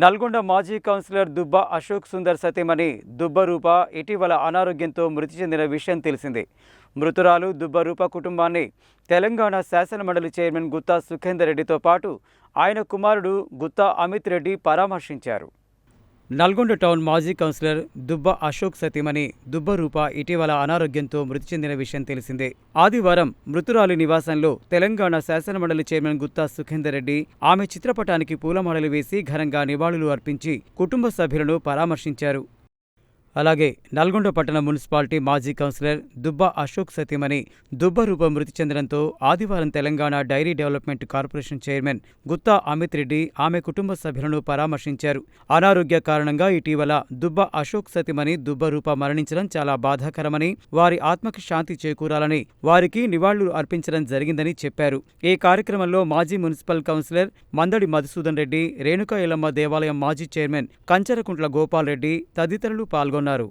నల్గొండ మాజీ కౌన్సిలర్ దుబ్బ అశోక్ సుందర్ సతీమణి దుబ్బరూప ఇటీవల అనారోగ్యంతో మృతి చెందిన విషయం తెలిసిందే. మృతురాలు దుబ్బ రూప కుటుంబాన్ని తెలంగాణ శాసనమండలి చైర్మన్ గుత్తా సుఖేందర్ రెడ్డితో పాటు ఆయన కుమారుడు గుత్తా అమిత్ రెడ్డి పరామర్శించారు. నల్గొండ టౌన్ మాజీ కౌన్సిలర్ దుబ్బ అశోక్ సతీమణి దుబ్బ రూప ఇటీవల అనారోగ్యంతో మృతి చెందిన విషయం తెలిసిందే. ఆదివారం మృతురాలి నివాసంలో తెలంగాణ శాసనమండలి చైర్మన్ గుత్తా సుఖేందర్ రెడ్డి ఆమె చిత్రపటానికి పూలమాలలు వేసి ఘనంగా నివాళులు అర్పించి కుటుంబ సభ్యులను పరామర్శించారు. అలాగే నల్గొండ పట్టణ మున్సిపాలిటీ మాజీ కౌన్సిలర్ దుబ్బ అశోక్ సతీమణి దుబ్బ రూప మృతి చెందడంతో ఆదివారం Telangana dairy development corporation chairman Gutta Amit Reddy ఆమె కుటుంబ సభ్యులను పరామర్శించారు. అనారోగ్య కారణంగా ఇటీవల దుబ్బ అశోక్ సతీమణి దుబ్బ రూప మరణించడం చాలా బాధాకరమని వారి ఆత్మకి శాంతి చేకూరాలని వారికి నివాళులు అర్పించడం జరిగిందని చెప్పారు. ఈ కార్యక్రమంలో మాజీ మున్సిపల్ కౌన్సిలర్ మందడి మధుసూదన్ రెడ్డి రేణుకా ఎల్లమ్మ దేవాలయం మాజీ చైర్మన్ కంచరకుంట్ల గోపాల్ రెడ్డి తదితరులు పాల్గొన్నారు. ఉన్నారు.